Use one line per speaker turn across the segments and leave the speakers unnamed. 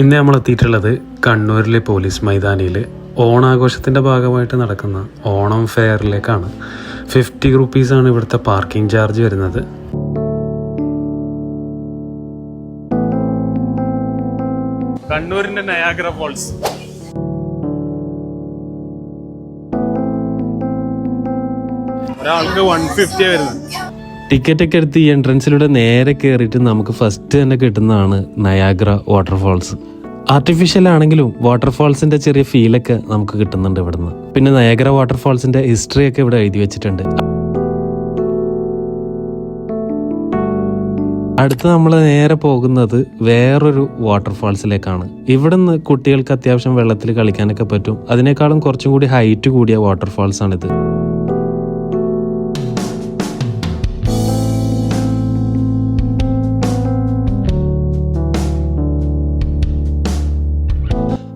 ഇന്ന് നമ്മൾ എത്തിയിട്ടുള്ളത് കണ്ണൂരിലെ പോലീസ് മൈതാനിയിൽ ഓണാഘോഷത്തിന്റെ ഭാഗമായിട്ട് നടക്കുന്ന ഓണം ഫെയറിലേക്കാണ്. ഫിഫ്റ്റി റുപ്പീസാണ് ഇവിടുത്തെ പാർക്കിംഗ് ചാർജ് വരുന്നത്.
കണ്ണൂരിന്റെ നയാഗ്ര ഫോൾസ്. ഒരാൾക്ക് വൺ ഫിഫ്റ്റി വരുന്നത്.
ടിക്കറ്റ് ഒക്കെ എടുത്ത് ഈ എൻട്രൻസിലൂടെ നേരെ കയറിയിട്ട് നമുക്ക് ഫസ്റ്റ് തന്നെ കിട്ടുന്നതാണ് നയാഗ്ര വാട്ടർഫാൾസ് ആർട്ടിഫിഷ്യൽ ആണെങ്കിലും വാട്ടർഫാൾസിന്റെ ചെറിയ ഫീലൊക്കെ നമുക്ക് കിട്ടുന്നുണ്ട് ഇവിടുന്ന്. പിന്നെ നയാഗ്ര വാട്ടർഫാൾസിന്റെ ഹിസ്റ്ററി ഒക്കെ ഇവിടെ എഴുതി വെച്ചിട്ടുണ്ട്. അടുത്ത് നമ്മൾ നേരെ പോകുന്നത് വേറൊരു വാട്ടർഫാൾസിലേക്കാണ് ഇവിടുന്ന് കുട്ടികൾക്ക് അത്യാവശ്യം വെള്ളത്തിൽ കളിക്കാനൊക്കെ പറ്റും. അതിനേക്കാളും കുറച്ചും കൂടി ഹൈറ്റ് കൂടിയ വാട്ടർഫാൾസ് ആണിത്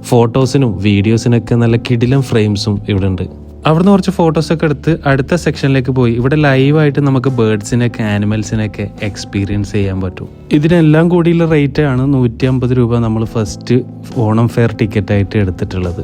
ഫോട്ടോസിനും വീഡിയോസിനൊക്കെ നല്ല കിടിലം ഫ്രെയിംസും ഇവിടെ ഉണ്ട് അവിടുന്ന് കുറച്ച് ഫോട്ടോസൊക്കെ എടുത്ത് അടുത്ത സെക്ഷനിലേക്ക് പോയി. ഇവിടെ ലൈവായിട്ട് നമുക്ക് ബേർഡ്സിനൊക്കെ ആനിമൽസിനൊക്കെ എക്സ്പീരിയൻസ് ചെയ്യാൻ പറ്റും. ഇതിനെല്ലാം കൂടിയുള്ള റേറ്റ് ആണ് നൂറ്റി അമ്പത് രൂപ നമ്മൾ ഫസ്റ്റ് ഓണം ഫെയർ ടിക്കറ്റ് ആയിട്ട് എടുത്തിട്ടുള്ളത്.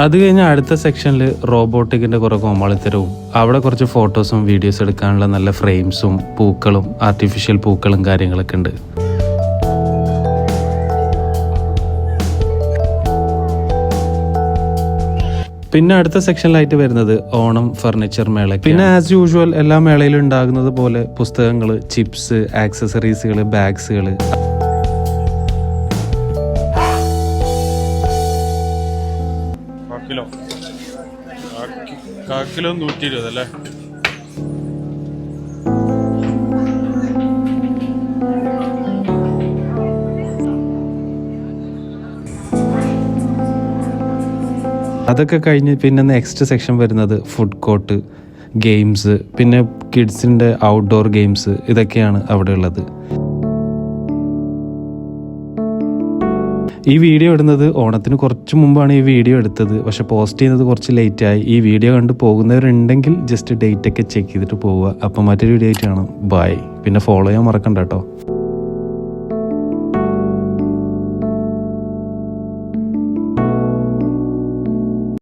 അത് കഴിഞ്ഞ അടുത്ത സെക്ഷനിൽ റോബോട്ടിക്കിന്റെ കുറേ കോമാളിത്തരവും അവിടെ കുറച്ച് ഫോട്ടോസും വീഡിയോസ് എടുക്കാനുള്ള നല്ല ഫ്രെയിംസും പൂക്കളും ആർട്ടിഫിഷ്യൽ പൂക്കളും കാര്യങ്ങളൊക്കെ ഉണ്ട്. പിന്നെ അടുത്ത സെക്ഷനിലായിട്ട് വരുന്നത് ഓണം ഫർണിച്ചർ മേള പിന്നെ ആസ് യൂഷ്വൽ എല്ലാ മേളയിലും ഉണ്ടാകുന്നത് പോലെ പുസ്തകങ്ങൾ ചിപ്സ് ആക്സസറീസുകൾ ബാഗ്സുകൾ
കാക്കിലോ? കാക്കിലോ നൂറ്റി ഇരുപത് അല്ലേ?
അതൊക്കെ കഴിഞ്ഞ് പിന്നെ നെക്സ്റ്റ് സെക്ഷൻ വരുന്നത് ഫുഡ് കോർട്ട് ഗെയിംസ് പിന്നെ കിഡ്സിന്റെ ഔട്ട്ഡോർ ഗെയിംസ് ഇതൊക്കെയാണ് അവിടെ ഉള്ളത്. ഈ വീഡിയോ ഇടുന്നത് ഓണത്തിന് കുറച്ച് മുമ്പാണ് ഈ വീഡിയോ എടുത്തത്. പക്ഷെ പോസ്റ്റ് ചെയ്യുന്നത് കുറച്ച് ലേറ്റായി ഈ വീഡിയോ കണ്ട് പോകുന്നവരുണ്ടെങ്കിൽ ജസ്റ്റ് ഡേറ്റ് ഒക്കെ ചെക്ക് ചെയ്തിട്ട് പോവുക. അപ്പം മറ്റൊരു വീഡിയോ ആയിട്ട് കാണാം. ബൈ പിന്നെ ഫോളോ ചെയ്യാൻ മറക്കണ്ട കേട്ടോ.